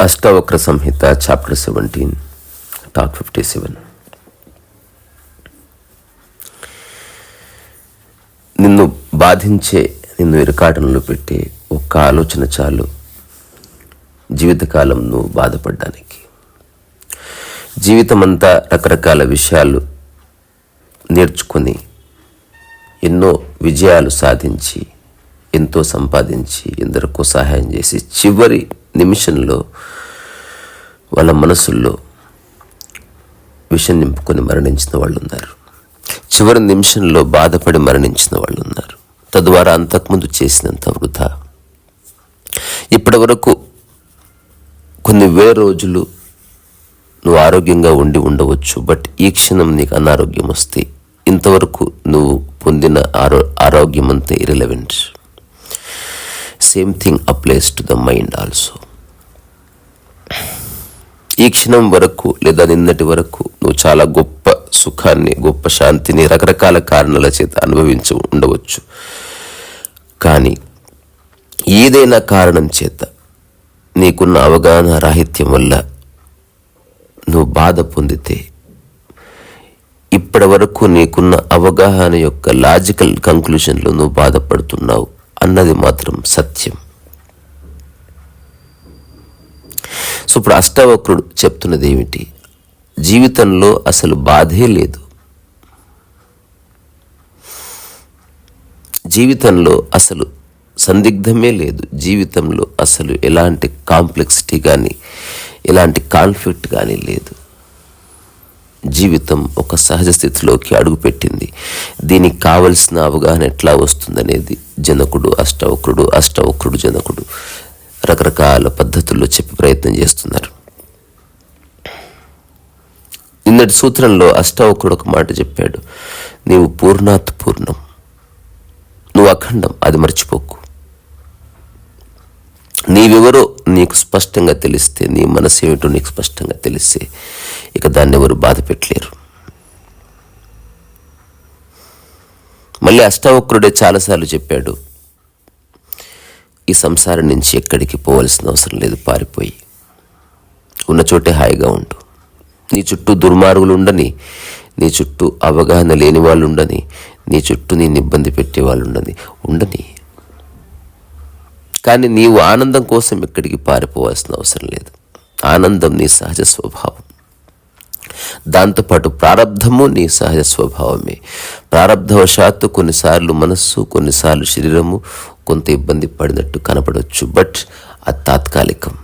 Ashtavakra Samhita chapter seventeen talk fifty seven నిన్ను బాధించే నిన్ను ఇరకాటంలో పెట్టే ఒక్క ఆలోచన చాలు జీవితకాలం నువ్వు బాధపడ్డానికి. జీవితమంతా రకరకాల విషయాలు నేర్చుకొని ఎన్నో విజయాలు సాధించి ఎంతో సంపాదించి ఎందరికో సహాయం చేసి చివరి నిమిషంలో వాళ్ళ మనసుల్లో విషం నింపుకొని మరణించిన వాళ్ళు ఉన్నారు. చివరి నిమిషంలో బాధపడి మరణించిన వాళ్ళు ఉన్నారు. తద్వారా అంతకుముందు చేసినంత వృధా. ఇప్పటి వరకు కొన్ని వేల రోజులు నువ్వు ఆరోగ్యంగా ఉండి ఉండవచ్చు బట్ ఈ క్షణం నీకు అనారోగ్యం వస్తే ఇంతవరకు నువ్వు పొందిన ఆరో ఆరోగ్యం అంతా irrelevant same thing applies to the mind also ఈ క్షణం వరకు లేదా నిన్నటి వరకు నువ్వు చాలా గొప్ప సుఖాన్ని గొప్ప శాంతిని రకరకాల కారణాల చేత అనుభవించి ఉండవచ్చు. కానీ ఏదైనా కారణం చేత నీకున్న అవగాహన రాహిత్యం వల్ల నువ్వు బాధ పొందితే ఇప్పటి వరకు నీకున్న అవగాహన యొక్క లాజికల్ కంక్లూషన్లో నువ్వు బాధపడుతున్నావు అన్నది మాత్రం సత్యం. సో ఇప్పుడు అష్టవక్రుడు చెప్తున్నది ఏమిటి జీవితంలో అసలు బాధే లేదు. జీవితంలో అసలు సందిగ్ధమే లేదు. జీవితంలో అసలు ఎలాంటి కాంప్లెక్సిటీ కానీ ఎలాంటి కాన్ఫ్లిక్ట్ కానీ లేదు. జీవితం ఒక సహజ స్థితిలోకి అడుగుపెట్టింది. దీనికి కావలసిన అవగాహన ఎట్లా వస్తుందనేది జనకుడు అష్టవక్రుడు అష్టవక్రుడు జనకుడు రకరకాల పద్ధతుల్లో చెప్పి ప్రయత్నం చేస్తున్నారు. నిన్నటి సూత్రంలో అష్టవక్రుడు ఒక మాట చెప్పాడు. నీవు పూర్ణాత్ పూర్ణం. నువ్వు అఖండం అది మర్చిపోకు. నీవెవరో నీకు స్పష్టంగా తెలిస్తే నీ మనసు ఏమిటో నీకు స్పష్టంగా తెలిస్తే ఇక దాన్ని ఎవరు బాధ పెట్టలేరు. మళ్ళీ అష్టావక్రుడే చాలాసార్లు చెప్పాడు ఈ సంసారం నుంచి ఎక్కడికి పోవలసిన అవసరం లేదు పారిపోయి. ఉన్న చోటే హాయిగా ఉండు. నీ చుట్టూ దుర్మార్గులు ఉండని నీ చుట్టూ అవగాహన లేని వాళ్ళు ఉండని నీ చుట్టూ నేను ఇబ్బంది పెట్టే వాళ్ళు ఉండని ఉండని. కానీ నీవు ఆనందం కోసం ఎక్కడికి పారిపోవాల్సిన అవసరం లేదు. ఆనందం నీ సహజ స్వభావం. దాంతోపాటు ప్రారంధము నీ సహజ స్వభావమే. ప్రారంధవశాత్తు కొన్నిసార్లు మనస్సు కొన్నిసార్లు శరీరము కొంత ఇబ్బంది పడినట్టు కనపడవచ్చు బట్ అది తాత్కాలికం.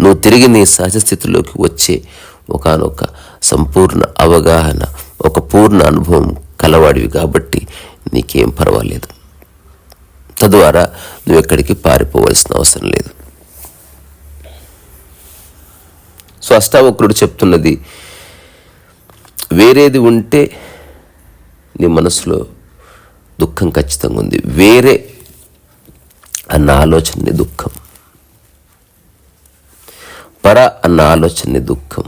నువ్వు తిరిగి నీ సహజ స్థితిలోకి వచ్చే ఒకనొక సంపూర్ణ అవగాహన ఒక పూర్ణ అనుభవం కలవాడివి కాబట్టి నీకేం పర్వాలేదు. తద్వారా నువ్వు ఎక్కడికి పారిపోవలసిన అవసరం లేదు. సో అష్టావక్రుడు చెప్తున్నది వేరేది ఉంటే నీ మనసులో దుఃఖం ఖచ్చితంగా ఉంది. వేరే అన్న ఆలోచనని దుఃఖం. పర అన్న ఆలోచనని దుఃఖం.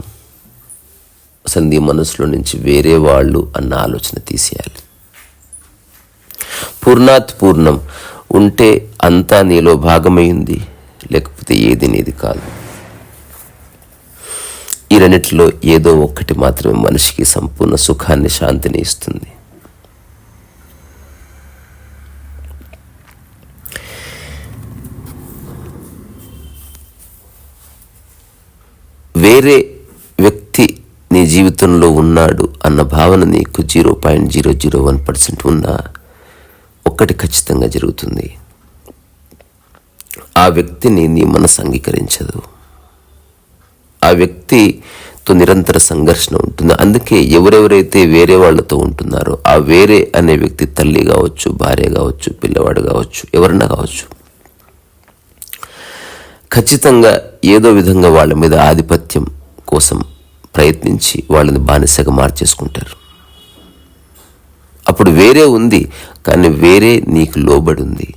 అసలు నీ మనసులో నుంచి వేరే వాళ్ళు అన్న ఆలోచన తీసేయాలి. పూర్ణాత్ పూర్ణం. ఉంటే అంతా నీలో భాగమైంది లేకపోతే ఏది నీది కాదు. ఈ రెండిట్లో ఏదో ఒక్కటి మాత్రమే మనిషికి సంపూర్ణ సుఖాన్ని శాంతిని ఇస్తుంది. వేరే వ్యక్తి నీ జీవితంలో ఉన్నాడు అన్న భావన నీకు zero point zero zero one percent ఉన్నా ఒక్కటి ఖచ్చితంగా జరుగుతుంది. ఆ వ్యక్తిని నీ మనసు అంగీకరించదు. ఆ వ్యక్తితో నిరంతర సంఘర్షణ ఉంటుంది. అందుకే ఎవరెవరైతే వేరే వాళ్ళతో ఉంటున్నారో ఆ వేరే అనే వ్యక్తి తల్లి కావచ్చు భార్య కావచ్చు పిల్లవాడు కావచ్చు ఎవరన్నా కావచ్చు ఖచ్చితంగా ఏదో విధంగా వాళ్ళ మీద ఆధిపత్యం కోసం ప్రయత్నించి వాళ్ళని బానిసగా మార్చేసుకుంటారు. అప్పుడు వేరే ఉంది కానీ వేరే నీకు లోబడి ఉంది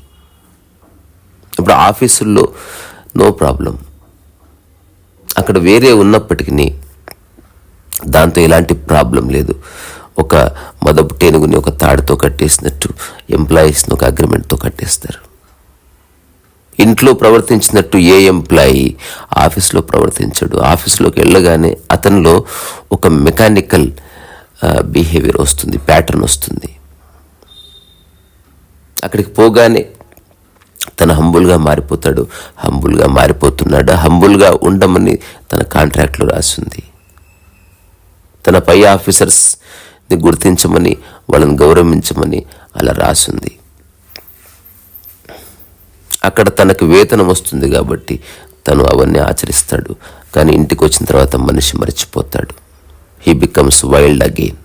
ఇప్పుడు ఆఫీసుల్లో నో ప్రాబ్లం. అక్కడ వేరే ఉన్నప్పటికీ దాంతో ఎలాంటి ప్రాబ్లం లేదు. ఒక మదపు టేనుగుని ఒక తాడుతో కట్టేసినట్టు ఎంప్లాయీస్ని ఒక అగ్రిమెంట్తో కట్టేస్తారు. ఇంట్లో ప్రవర్తించినట్టు ఏ ఎంప్లాయీ ఆఫీస్లో ప్రవర్తించడు. ఆఫీస్లోకి వెళ్ళగానే అతనిలో ఒక మెకానికల్ బిహేవియర్ వస్తుంది ప్యాటర్న్ వస్తుంది. అక్కడికి పోగానే తన హంబుల్గా మారిపోతాడు హంబుల్గా మారిపోతున్నాడు హంబుల్గా ఉండమని తన కాంట్రాక్ట్లో రాసింది. తన పై ఆఫీసర్స్ని గుర్తించమని వాళ్ళని గౌరవించమని అలా రాసింది. అక్కడ తనకు వేతనం వస్తుంది కాబట్టి తను అవన్నీ ఆచరిస్తాడు కానీ ఇంటికి వచ్చిన తర్వాత మనిషి మర్చిపోతాడు. He becomes wild again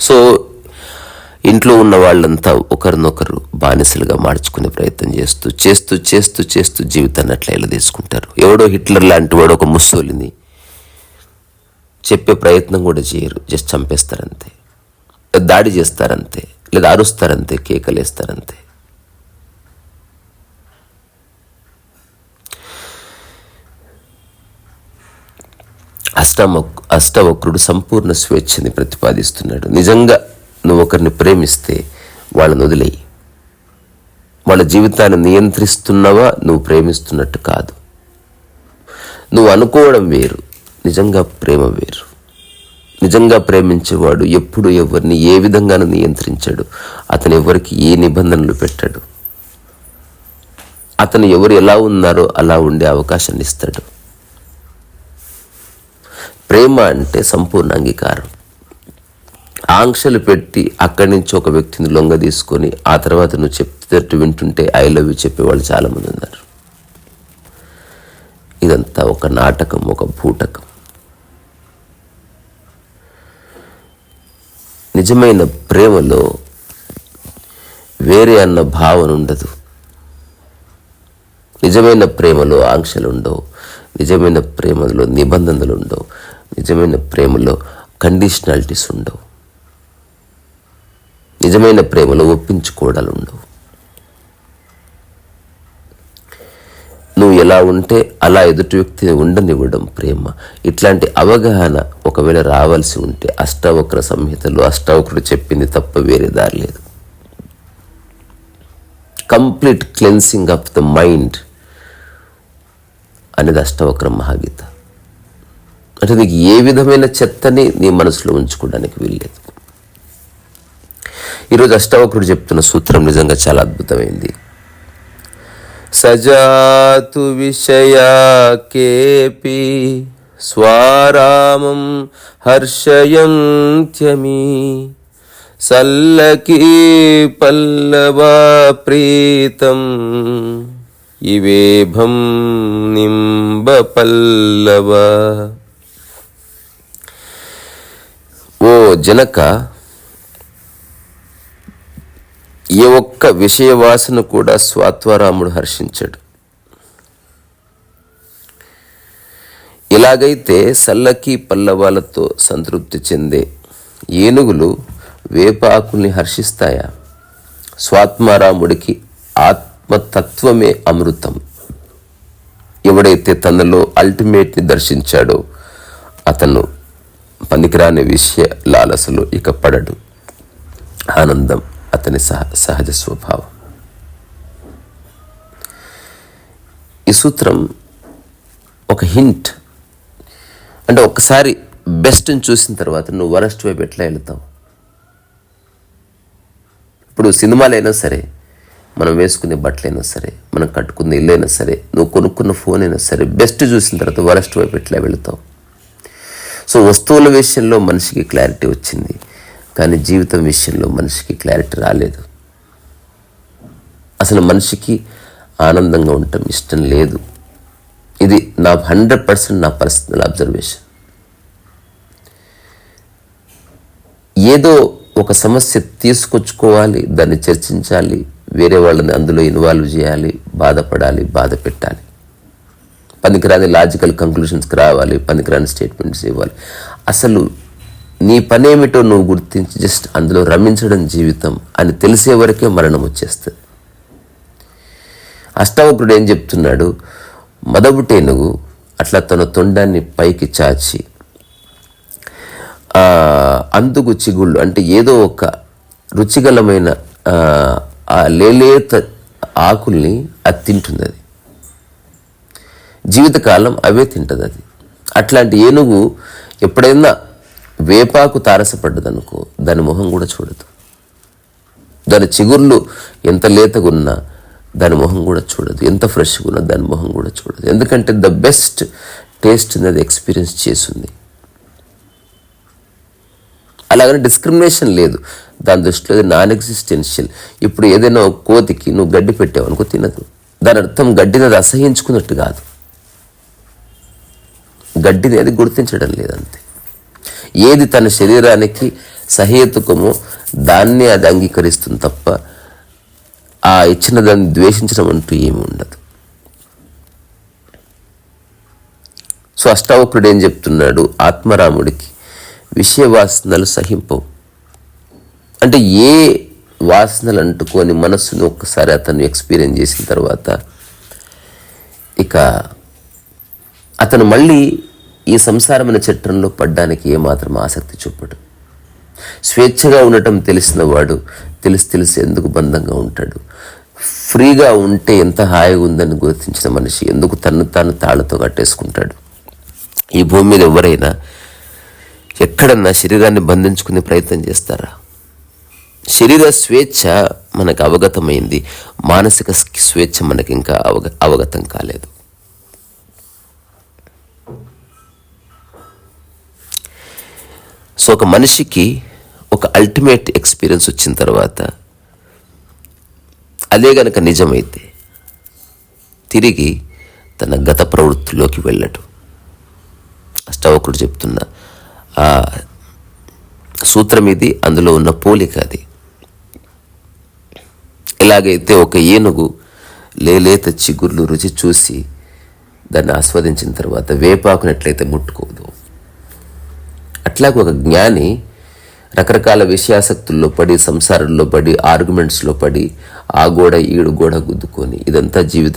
so ఇంట్లో ఉన్న వాళ్ళంతా ఒకరినొకరు బానిసలుగా మార్చుకునే ప్రయత్నం చేస్తూ చేస్తూ చేస్తూ చేస్తూ జీవితాన్ని అట్లా ఇలా తీసుకుంటారు. ఎవడో హిట్లర్ లాంటి వాడు ఒక ముస్సోలిని చెప్పే ప్రయత్నం కూడా చేయరు. జస్ట్ చంపేస్తారంతే. దాడి చేస్తారంతే. లేదా అరుస్తారంతే కేకలేస్తారంతే. అష్టమ అష్టవక్రుడు సంపూర్ణ స్వేచ్ఛని ప్రతిపాదిస్తున్నాడు. నిజంగా నువ్వు ఒకరిని ప్రేమిస్తే వాళ్ళని వదిలేయి. వాళ్ళ జీవితాన్ని నియంత్రిస్తున్నవా? నువ్వు ప్రేమిస్తున్నట్టు కాదు. నువ్వు అనుకోవడం వేరు. నిజంగా ప్రేమ వేరు. నిజంగా ప్రేమించేవాడు ఎప్పుడు ఎవరిని ఏ విధంగానూ నియంత్రించాడు. అతను ఎవరికి ఏ నిబంధనలు పెట్టాడు. అతను ఎవరు ఎలా ఉన్నారో అలా ఉండే అవకాశాన్ని ఇస్తాడు. ప్రేమ అంటే సంపూర్ణ అంగీకారం. ఆంక్షలు పెట్టి అక్కడి నుంచి ఒక వ్యక్తిని లొంగ తీసుకొని ఆ తర్వాత నువ్వు చెప్తేట్టు వింటుంటే ఐ లవ్ యూ చెప్పేవాళ్ళు చాలామంది ఉన్నారు. ఇదంతా ఒక నాటకం ఒక భూటకం నిజమైన ప్రేమలో వేరే అన్న భావన ఉండదు. నిజమైన ప్రేమలో ఆంక్షలు ఉండవు. నిజమైన ప్రేమలో నిబంధనలు ఉండవు. నిజమైన ప్రేమలో కండిషనాలిటీస్ ఉండవు. నిజమైన ప్రేమలో ఒప్పించుకోవడాలు ఉండవు నువ్వు ఎలా ఉంటే అలా ఎదుటి వ్యక్తిని ఉండనివ్వడం ప్రేమ. ఇట్లాంటి అవగాహన ఒకవేళ రావాల్సి ఉంటే అష్టావక్ర సంహితలో అష్టావక్రుడు చెప్పింది తప్ప వేరే దారి లేదు. Complete cleansing of the mind అనేది అష్టవక్ర మహాగీత. అంటే నీకు ఏ విధమైన చెత్తని నీ మనసులో ఉంచుకోవడానికి వీల్లేదు. ఈరోజు అష్టావకుడు చెప్తున్న సూత్రం నిజంగా చాలా అద్భుతమైంది. సజాతు విషయా కేపి స్వారామం హర్షయంత్యమీ సల్లకి పల్లవా ప్రీతం ఇవేభం నింబ పల్లవ ఓ జనక ఏ ఒక్క విషయవాసన కూడా స్వాత్వరాముడు హర్షించాడు. ఇలాగైతే సల్లకి పల్లవాలతో సంతృప్తి చెందే ఏనుగులు వేపాకుల్ని హర్షిస్తాయా? స్వాత్మారాముడికి ఆత్మతత్వమే అమృతం. ఎవడైతే తనలో అల్టిమేట్ని దర్శించాడో అతను పనికిరాని విషయ లాలసలు ఇక పడడు ఆనందం అతని సహ సహజ స్వభావం. ఈ సూత్రం ఒక హింట్. అంటే ఒకసారి బెస్ట్ని చూసిన తర్వాత నువ్వు వరస్ట్ వైపు ఎట్లా వెళతావు? ఇప్పుడు సినిమాలైనా సరే మనం వేసుకునే బట్టలైనా సరే మనం కట్టుకున్న ఇల్లు అయినా సరే నువ్వు కొనుక్కున్న ఫోన్ అయినా సరే బెస్ట్ చూసిన తర్వాత వరస్ట్ వైపు ఎట్లా వెళతావు? సో వస్తువుల విషయంలో మనిషికి క్లారిటీ వచ్చింది. కానీ జీవితం విషయంలో మనిషికి క్లారిటీ రాలేదు. అసలు మనిషికి ఆనందంగా ఉండటం ఇష్టం లేదు. ఇది నా హండ్రెడ్ పర్సెంట్ నా పర్సనల్ అబ్జర్వేషన్ ఏదో ఒక సమస్య తీసుకొచ్చుకోవాలి దాన్ని చర్చించాలి వేరే వాళ్ళని అందులో ఇన్వాల్వ్ చేయాలి బాధపడాలి బాధ పెట్టాలి. పనికిరాని లాజికల్ కంక్లూషన్స్కి రావాలి పనికిరాని స్టేట్మెంట్స్ ఇవ్వాలి. అసలు నీ పనేమిటో నువ్వు గుర్తించి జస్ట్ అందులో రమించడం జీవితం అని తెలిసే వరకే మరణం వచ్చేస్తుంది. అష్టావకుడు ఏం చెప్తున్నాడు? మదబుటేనుగు అట్లా తన తొండాన్ని పైకి చాచి అందుకు చిగుళ్ళు అంటే ఏదో ఒక రుచిగలమైన ఆ, లేలేత ఆకుల్ని అది తింటుంది అది జీవితకాలం అవే తింటుంది అది అట్లాంటి ఏనుగు ఎప్పుడైనా వేపాకు తారసపడ్డదనుకో దాని మొహం కూడా చూడదు. దాని చిగుర్లు ఎంత లేతగున్నా దాని మొహం కూడా చూడదు. ఎంత ఫ్రెష్గా ఉన్నా దాని మొహం కూడా చూడదు. ఎందుకంటే ద బెస్ట్ టేస్ట్ అనేది ఎక్స్పీరియన్స్ చేసింది అలాగని డిస్క్రిమినేషన్ లేదు. దాని దృష్టిలో నాన్ ఎగ్జిస్టెన్షియల్ ఇప్పుడు ఏదైనా కోతికి నువ్వు గడ్డి పెట్టావు అనుకో తినదు. దాని అర్థం గడ్డిని అది అసహించుకున్నట్టు కాదు. గడ్డిని అది గుర్తించడం లేదంతే. ఏది తన శరీరానికి సహేతుకమో దాన్ని అది అంగీకరిస్తుంది తప్ప ఆ ఇచ్చిన దాన్ని ద్వేషించడం అంటూ ఏమి ఉండదు. సో అష్టావకుడు ఏం చెప్తున్నాడు? ఆత్మరాముడికి విషయ వాసనలు సహింపవు. అంటే ఏ వాసనలు అంటుకొని మనస్సును ఒక్కసారి అతను ఎక్స్పీరియన్స్ చేసిన తర్వాత ఇక అతను మళ్ళీ ఈ సంసారమైన చట్టంలో పడ్డానికి ఏమాత్రం ఆసక్తి చూపడు. స్వేచ్ఛగా ఉండటం తెలిసిన వాడు తెలిసి తెలిసి ఎందుకు బంధంగా ఉంటాడు? ఫ్రీగా ఉంటే ఎంత హాయిగా ఉందని గుర్తించిన మనిషి ఎందుకు తను తాను తాళతో కట్టేసుకుంటాడు? ఈ భూమి మీద ఎవరైనా ఎక్కడన్నా శరీరాన్ని బంధించుకునే ప్రయత్నం చేస్తారా? శరీర స్వేచ్ఛ మనకు అవగతమైంది. మానసిక స్వేచ్ఛ మనకి ఇంకా అవగ అవగతం కాలేదు. సో ఒక మనిషికి ఒక అల్టిమేట్ ఎక్స్పీరియన్స్ వచ్చిన తర్వాత అదే గనక నిజమైతే తిరిగి తన గత ప్రవృత్తిలోకి వెళ్ళడు. అష్టావకుడు చెప్తున్న ఆ సూత్రం ఇది అందులో ఉన్న పోలిక అది. ఎలాగైతే ఒక ఏనుగు లేలేత చిగుర్లు రుచి చూసి దాన్ని ఆస్వాదించిన తర్వాత వేపాకునట్లయితే ముట్టుకోదు. అట్లాగే ఒక జ్ఞాని రకరకాల విషయాసక్తుల్లో పడి సంసారంలో పడి ఆర్గ్యుమెంట్స్లో పడి ఆ గోడ ఈడు గోడ గుద్దుకొని ఇదంతా జీవిత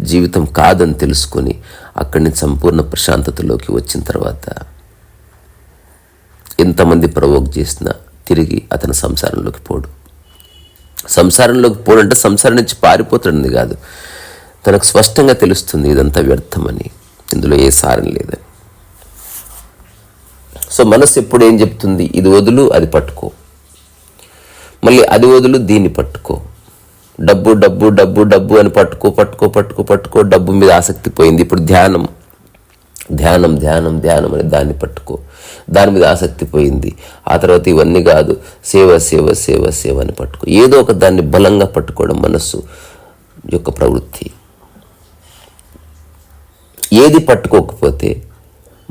జీవితం కాదని తెలుసుకొని అక్కడి నుంచి సంపూర్ణ ప్రశాంతతలోకి వచ్చిన తర్వాత ఎంతమంది ప్రవోక్ చేసినా తిరిగి అతను సంసారంలోకి పోడు. సంసారంలోకి పోడంటే సంసారం నుంచి పారిపోతుంది కాదు. తనకు స్పష్టంగా తెలుస్తుంది ఇదంతా వ్యర్థమని. ఇందులో ఏ సారం లేదని. సో మనసు ఎప్పుడు ఏం చెప్తుంది? ఇది వదులు అది పట్టుకో. మళ్ళీ అది వదులు దీన్ని పట్టుకో. డబ్బు డబ్బు డబ్బు డబ్బు అని పట్టుకో పట్టుకో పట్టుకో పట్టుకో డబ్బు మీద ఆసక్తి పోయింది. ఇప్పుడు ధ్యానం. ధ్యానం ధ్యానం ధ్యానం అని దాన్ని పట్టుకో. దాని మీద ఆసక్తి పోయింది. ఆ తర్వాత ఇవన్నీ కాదు సేవ సేవ సేవ సేవ అని పట్టుకో. ఏదో ఒక దాన్ని బలంగా పట్టుకోవడం మనస్సు యొక్క ప్రవృత్తి. ఏది పట్టుకోకపోతే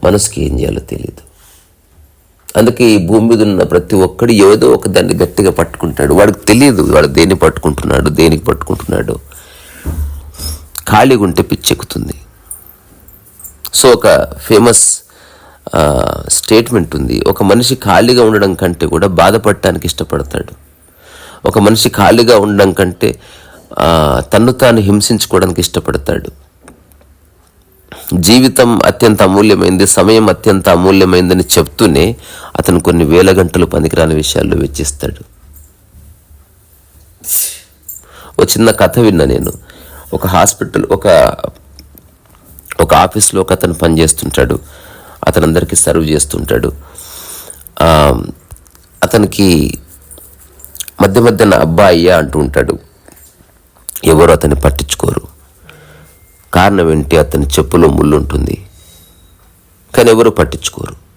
మనసుకి ఏం చేయాలో తెలియదు అందుకే ఈ భూమి మీద ఉన్న ప్రతి ఒక్కడు ఏదో ఒక దాన్ని గట్టిగా పట్టుకుంటాడు. వాడికి తెలియదు వాడు దేన్ని పట్టుకుంటున్నాడు దేనికి పట్టుకుంటున్నాడు. ఖాళీగా ఉంటే పిచ్చెక్కుతుంది. సో ఒక ఫేమస్ స్టేట్మెంట్ ఉంది. ఒక మనిషి ఖాళీగా ఉండడం కంటే కూడా బాధపడటానికి ఇష్టపడతాడు. ఒక మనిషి ఖాళీగా ఉండడం కంటే తను తన్ను తాను హింసించుకోవడానికి ఇష్టపడతాడు. జీవితం అత్యంత అమూల్యమైంది సమయం అత్యంత అమూల్యమైందని చెప్తూనే అతను కొన్ని వేల గంటలు పనికిరాని విషయాల్లో వెచ్చిస్తాడు. ఒక చిన్న కథ విన్నా నేను. ఒక హాస్పిటల్ ఒక ఒక ఆఫీస్లో ఒక అతను పనిచేస్తుంటాడు. అతను అందరికీ సర్వ్ చేస్తుంటాడు. అతనికి మధ్య మధ్యన అబ్బా అయ్యా అంటూ ఉంటాడు. ఎవరు అతన్ని పట్టించుకోరు. కారణం ఏంటి అతని చెప్పులో ముళ్ళుంటుంది. కానీ ఎవరు పట్టించుకోరు.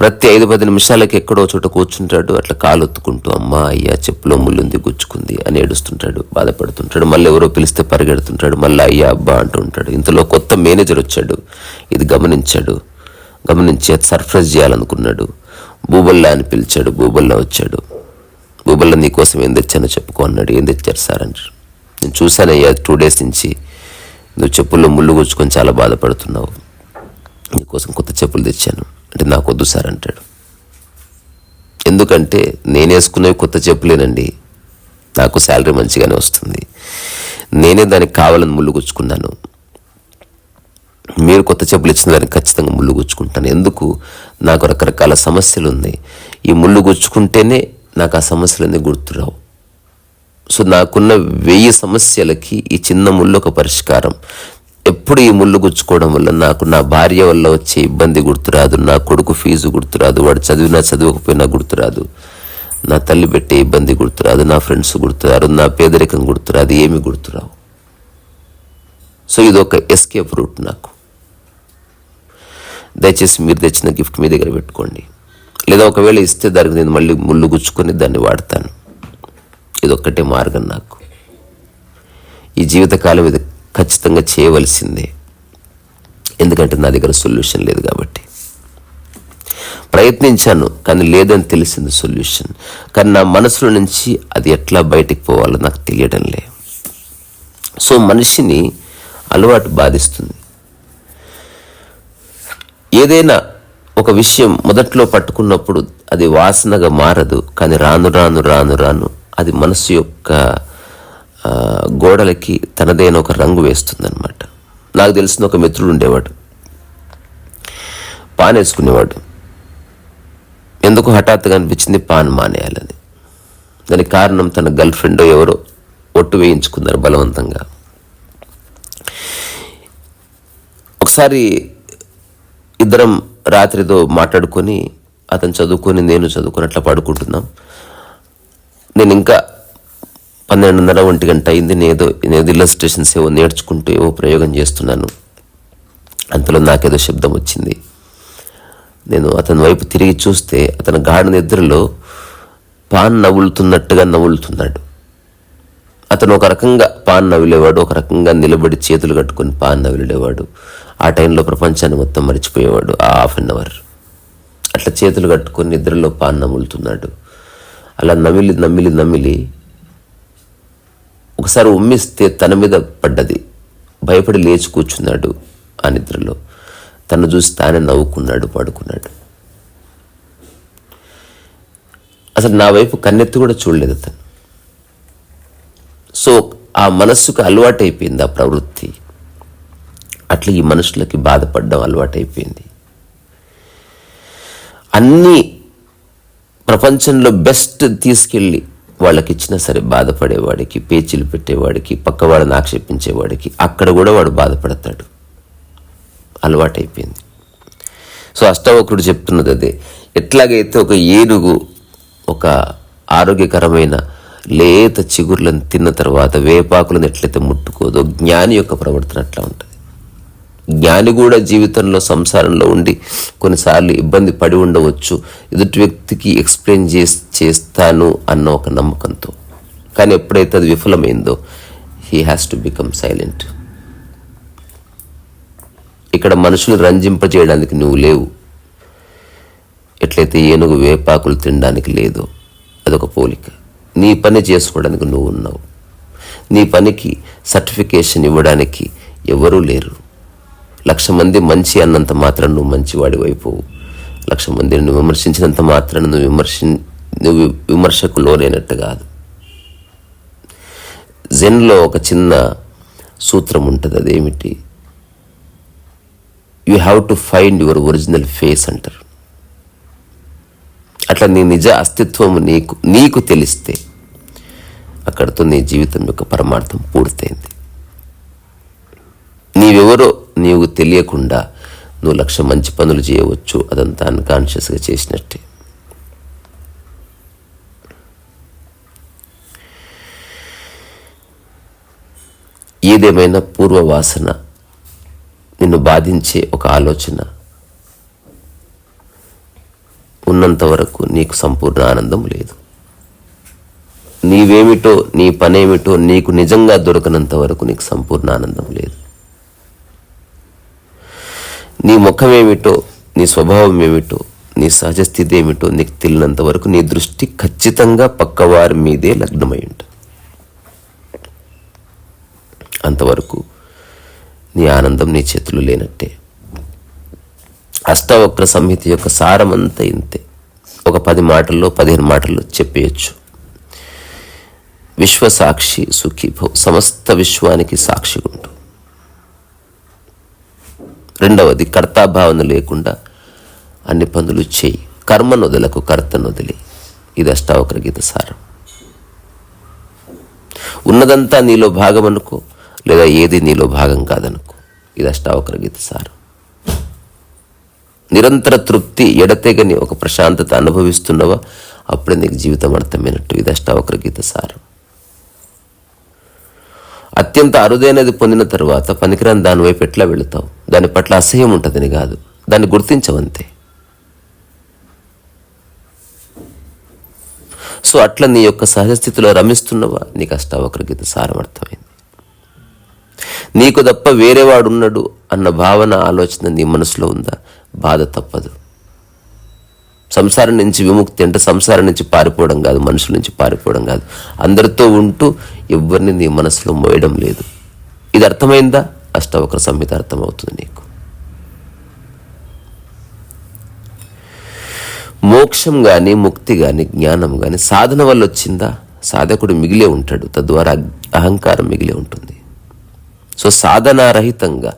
ప్రతి ఐదు పది నిమిషాలకి ఎక్కడో చోట కూర్చుంటాడు. అట్లా కాలొత్తుకుంటూ అమ్మా అయ్యా చెప్పులో ముళ్ళుంది గుచ్చుకుంది అని ఏడుస్తుంటాడు బాధపడుతుంటాడు. మళ్ళీ ఎవరో పిలిస్తే పరిగెడుతుంటాడు. మళ్ళీ అయ్యా అబ్బా అంటూ ఉంటాడు. ఇంతలో కొత్త మేనేజర్ వచ్చాడు. ఇది గమనించాడు. గమనించి అది సర్ప్రైజ్ చేయాలనుకున్నాడు. బూబల్లా అని పిలిచాడు. బూబల్లా వచ్చాడు. బూబల్లా నీకోసం ఏం తెచ్చానో చెప్పుకో అన్నాడు. ఏం తెచ్చారు సార్? అంటారు నేను చూశానయ్యా టూ డేస్ నుంచి. నువ్వు చెప్పుల్లో ముళ్ళు గుచ్చుకొని చాలా బాధపడుతున్నావు. నీకోసం కొత్త చెప్పులు తెచ్చాను. అంటే నాకు వద్దు సార్ అంటాడు. ఎందుకంటే నేను వేసుకునేవి కొత్త చెప్పులేనండి. నాకు శాలరీ మంచిగానే వస్తుంది. నేనే దానికి కావాలని ముళ్ళు గుచ్చుకున్నాను. మీరు కొత్త చెప్పులు ఇచ్చిన దానికి ఖచ్చితంగా ముళ్ళు గుచ్చుకుంటాను. ఎందుకు? నాకు రకరకాల సమస్యలు ఉన్నాయి ఈ ముళ్ళు గుచ్చుకుంటేనే నాకు ఆ సమస్యలన్నీ గుర్తురావు. సో నాకున్న వెయ్యి సమస్యలకి ఈ చిన్న ముళ్ళు ఒక పరిష్కారం. ఎప్పుడు ఈ ముళ్ళు గుచ్చుకోవడం వల్ల నాకు నా భార్య వల్ల వచ్చే ఇబ్బంది గుర్తురాదు నా కొడుకు ఫీజు గుర్తురాదు వాడు చదివినా చదవకపోయినా గుర్తురాదు. నా తల్లి పెట్టే ఇబ్బంది గుర్తురాదు నా ఫ్రెండ్స్ గుర్తురారు నా పేదరికం గుర్తురాదు ఏమి గుర్తురావు. సో ఇది ఒక ఎస్కేప్ రూట్ నాకు. దయచేసి మీరు తెచ్చిన గిఫ్ట్ మీ దగ్గర పెట్టుకోండి. లేదా ఒకవేళ ఇస్తే దానికి నేను మళ్ళీ ముళ్ళు గుచ్చుకొని దాన్ని వాడతాను. ఇది ఒక్కటే మార్గం నాకు. ఈ జీవితకాలం ఇది ఖచ్చితంగా చేయవలసిందే. ఎందుకంటే నా దగ్గర సొల్యూషన్ లేదు కాబట్టి. ప్రయత్నించాను కానీ లేదని తెలిసింది సొల్యూషన్. కానీ నా మనసులో నుంచి అది ఎట్లా బయటికి పోవాలో నాకు తెలియడం లే సో మనిషిని అలవాటు బాధిస్తుంది. ఏదైనా ఒక విషయం మొదట్లో పట్టుకున్నప్పుడు అది వాసనగా మారదు కానీ రాను రాను రాను రాను అది మనస్సు యొక్క గోడలకి తనదైన ఒక రంగు వేస్తుందన్నమాట. నాకు తెలిసిన ఒక మిత్రుడు ఉండేవాడు. పాన్ వేసుకునేవాడు. ఎందుకు హఠాత్తుగా అనిపించింది పాన్ మానేయాలని. దానికి కారణం తన గర్ల్ ఫ్రెండ్ ఎవరో ఒట్టు వేయించుకున్నారు బలవంతంగా. ఒకసారి ఇద్దరం రాత్రితో మాట్లాడుకొని అతను చదువుకొని నేను చదువుకొని అట్లా పడుకుంటున్నాం. నేను ఇంకా పన్నెండున్నర ఒంటి గంట అయింది. నేదో నేను ఇల్లస్ట్రేషన్స్ ఏవో నేర్చుకుంటూ ఏవో ప్రయోగం చేస్తున్నాను. అంతలో నాకేదో శబ్దం వచ్చింది. నేను అతని వైపు తిరిగి చూస్తే అతని గాఢ నిద్రలో పాన్ నవ్వులుతున్నట్టుగా నవ్వులుతున్నాడు. అతను ఒక రకంగా పాన్ నవ్విలేవాడు ఒక రకంగా నిలబడి చేతులు కట్టుకొని పాన్ నవ్విలేవాడు. ఆ టైంలో ప్రపంచాన్ని మొత్తం మర్చిపోయేవాడు. ఆ హాఫ్ అన్ అవర్. అట్లా చేతులు కట్టుకొని నిద్రలో పాన్ నవ్వులుతున్నాడు. అలా నమిలి నమిలి నమిలి ఒకసారి ఉమ్మిస్తే తన మీద పడ్డది. భయపడి లేచి కూర్చున్నాడు ఆ నిద్రలో. తను చూసి తానే నవ్వుకున్నాడు పడుకున్నాడు. అసలు నా వైపు కన్నెత్తి కూడా చూడలేదు అతను సో ఆ మనస్సుకు అలవాటైపోయింది ఆ ప్రవృత్తి. అట్లా ఈ మనుషులకి బాధపడడం అలవాటైపోయింది. అన్నీ ప్రపంచంలో బెస్ట్ తీసుకెళ్ళి వాళ్ళకి ఇచ్చినా సరే బాధపడేవాడికి పేచీలు పెట్టేవాడికి పక్క వాళ్ళని ఆక్షేపించేవాడికి అక్కడ కూడా వాడు బాధపడతాడు. అలవాటైపోయింది. సో అష్టావక్రుడు చెప్తున్నది అదే. ఎట్లాగైతే ఒక ఏనుగు ఒక ఆరోగ్యకరమైన లేత చిగుర్లను తిన్న తర్వాత వేపాకులను ఎట్లయితే ముట్టుకోదో జ్ఞాని యొక్క ప్రవర్తన అట్లా ఉంటుంది. జ్ఞాని కూడా జీవితంలో సంసారంలో ఉండి కొన్నిసార్లు ఇబ్బంది పడి ఉండవచ్చు. ఎదుటి వ్యక్తికి ఎక్స్ప్లెయిన్ చేసి చేస్తాను అన్న ఒక నమ్మకంతో. కానీ ఎప్పుడైతే అది విఫలమైందో he has to become silent ఇక్కడ మనుషులు రంజింపజేయడానికి నువ్వు లేవు. ఎట్లయితే ఏనుగు వేపాకులు తినడానికి లేదో అదొక పోలిక. నీ పని చేసుకోవడానికి నువ్వు ఉన్నావు. నీ పనికి సర్టిఫికేషన్ ఇవ్వడానికి ఎవరూ లేరు. లక్ష మంది మంచి అన్నంత మాత్రం నువ్వు మంచివాడి వైపు. లక్ష మందిని నువ్వు విమర్శించినంత మాత్రం నువ్వు విమర్శి నువ్వు విమర్శకు లోనైనట్టు కాదు. జెన్లో ఒక చిన్న సూత్రం ఉంటుంది అదేమిటి? You have to find your original face అంటారు. అట్లా నీ నిజ అస్తిత్వం నీకు నీకు తెలిస్తే అక్కడితో నీ జీవితం యొక్క పరమార్థం పూర్తయింది. నీవెవరో నీవు తెలియకుండా నువ్వు లక్ష మంచి పనులు చేయవచ్చు. అదంతా అన్కాన్షియస్గా చేసినట్టే. ఏదేమైనా పూర్వవాసన నిన్ను బాధించే ఒక ఆలోచన ఉన్నంత వరకు నీకు సంపూర్ణ ఆనందం లేదు. నీవేమిటో నీ పనేమిటో నీకు నిజంగా దొరకనంత వరకు నీకు సంపూర్ణ ఆనందం లేదు. నీ ముఖం ఏమిటో నీ స్వభావం ఏమిటో నీ సహజ స్థితి ఏమిటో నీకు తెలియనంత వరకు నీ దృష్టి ఖచ్చితంగా పక్కవారి మీదే లగ్నమై ఉంటుంది అంతవరకు నీ ఆనందం నీ చేతులు లేనట్టే. అష్టవక్ర సంహిత యొక్క సారమంతా ఇంతే. ఒక పది మాటల్లో పదిహేను మాటల్లో చెప్పేయచ్చు. విశ్వసాక్షి సుఖీభవ్ సమస్త విశ్వానికి సాక్షిగా ఉంటూ రెండవది కర్తాభావన లేకుండా అన్ని పనులు చేయి. కర్మ నొదలకు కర్త నొదలి. ఇది అష్టావక్ర గీత సారం. ఉన్నదంతా నీలో భాగం అనుకో లేదా ఏది నీలో భాగం కాదనుకో ఇది అష్టావక్ర గీత సారం. నిరంతర తృప్తి ఎడతెగని ఒక ప్రశాంతత అనుభవిస్తున్నవా అప్పుడే నీకు జీవితం అర్థమైనట్టు ఇది అష్టావక్ర గీత సారం. అత్యంత అరుదైనది పొందిన తర్వాత పనికిరాని దానివైపు ఎట్లా వెళుతావు? దాని పట్ల అసహ్యం ఉంటుందని కాదు. దాన్ని గుర్తించవంతే సో అట్లా నీ యొక్క సహజస్థితిలో రమిస్తున్నవా? నీకు అష్టావక్రగీత సారమర్థమైంది నీకు తప్ప వేరేవాడు ఉన్నాడు అన్న భావన ఆలోచన నీ మనసులో ఉందా? బాధ తప్పదు. సంసారం నుంచి విముక్తి అంటే సంసారం నుంచి పారిపోవడం కాదు మనుషుల నుంచి పారిపోవడం కాదు. అందరితో ఉంటూ ఎవరిని నీ మనసులో మోయడం లేదు. ఇది అర్థమైందా? అష్టవక్ర సంహిత అర్థమవుతుంది నీకు. మోక్షం కానీ ముక్తి కానీ జ్ఞానం కానీ సాధన వల్ల వచ్చిందా? సాధకుడు మిగిలే ఉంటాడు తద్వారా అహంకారం మిగిలే ఉంటుంది. సో సాధనారహితంగా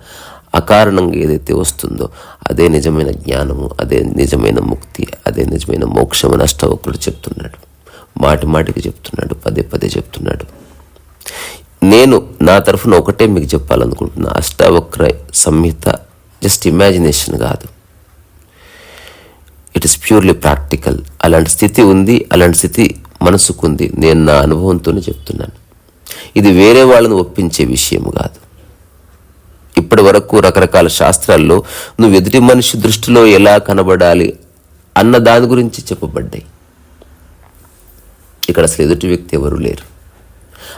అకారణంగా ఏదైతే వస్తుందో అదే నిజమైన జ్ఞానము అదే నిజమైన ముక్తి అదే నిజమైన మోక్షం అని అష్టవకుడు చెప్తున్నాడు. మాటి మాటికి చెప్తున్నాడు పదే పదే చెప్తున్నాడు. నేను నా తరఫున ఒకటే మీకు చెప్పాలనుకుంటున్నా. అష్టావక్ర సంహిత జస్ట్ ఇమాజినేషన్ కాదు. ఇట్ ఇస్ ప్యూర్లీ ప్రాక్టికల్ అలాంటి స్థితి ఉంది అలాంటి స్థితి మనసుకుంది. నేను నా అనుభవంతోనే చెప్తున్నాను. ఇది వేరే వాళ్ళని ఒప్పించే విషయం కాదు. ఇప్పటి వరకు రకరకాల శాస్త్రాల్లో నువ్వు ఎదుటి మనిషి దృష్టిలో ఎలా కనబడాలి అన్న దాని గురించి చెప్పబడ్డాయి. ఇక్కడ అసలు ఎదుటి వ్యక్తి ఎవరు లేరు.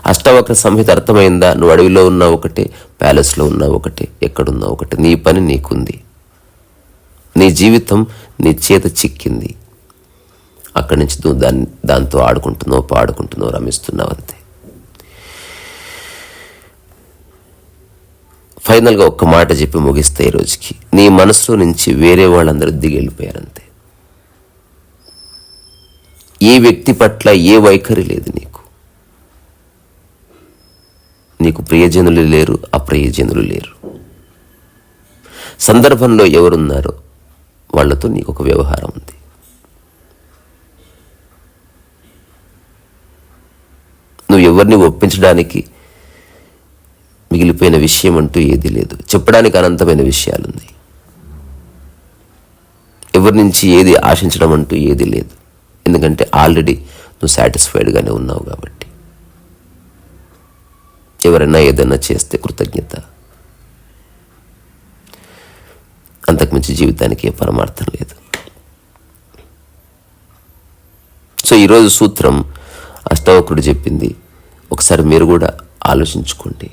అష్టవక్ర సంహిత అర్థమైందా? నువ్వు అడవిలో ఉన్నా ఒకటే ప్యాలెస్లో ఉన్నా ఒకటే ఎక్కడున్నా ఒకటే. నీ పని నీకుంది. నీ జీవితం నీ చేత చిక్కింది. అక్కడి నుంచి నువ్వు దాన్ని దాంతో ఆడుకుంటున్నావు పాడుకుంటున్నావు రమిస్తున్నావు అంతే. ఫైనల్గా ఒక్క మాట చెప్పి ముగిస్తే ఈ రోజుకి. నీ మనసులో నుంచి వేరే వాళ్ళందరూ దిగి వెళ్ళిపోయారంతే. ఏ వ్యక్తి పట్ల ఏ వైఖరి లేదు నీకు. నీకు ప్రియజనులు లేరు అప్రియజనులు లేరు. సందర్భంలో ఎవరున్నారో వాళ్ళతో నీకు ఒక వ్యవహారం ఉంది. నువ్వు ఎవరిని ఒప్పించడానికి మిగిలిపోయిన విషయం అంటూ ఏది లేదు. చెప్పడానికి అనంతమైన విషయాలుంది. ఎవరి నుంచి ఏది ఆశించడం అంటూ ఏది లేదు. ఎందుకంటే ఆల్రెడీ నువ్వు సాటిస్ఫైడ్గానే ఉన్నావు కాబట్టి. ఎవరైనా ఏదైనా చేస్తే కృతజ్ఞత. అంతకుమించి జీవితానికి ఏ పరమార్థం లేదు. సో ఈరోజు సూత్రం అష్టవకుడు చెప్పింది. ఒకసారి మీరు కూడా ఆలోచించుకోండి.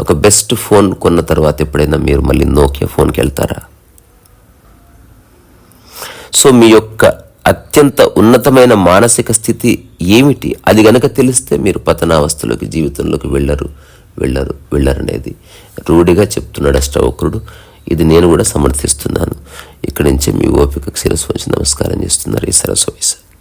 ఒక బెస్ట్ ఫోన్ కొన్న తర్వాత ఎప్పుడైనా మీరు మళ్ళీ నోకియా ఫోన్కి వెళ్తారా? సో మీ యొక్క అత్యంత ఉన్నతమైన మానసిక స్థితి ఏమిటి? అది గనక తెలిస్తే మీరు పతనావస్థలోకి జీవితంలోకి వెళ్ళరు వెళ్ళరు వెళ్ళరనేది. రూఢిగా చెప్తున్నాడు అష్టవక్రుడు. ఇది నేను కూడా సమర్థిస్తున్నాను. ఇక్కడి నుంచి మీ ఓపిక శిరస్సు నమస్కారం చేస్తున్నారు ఈ సరస్వతి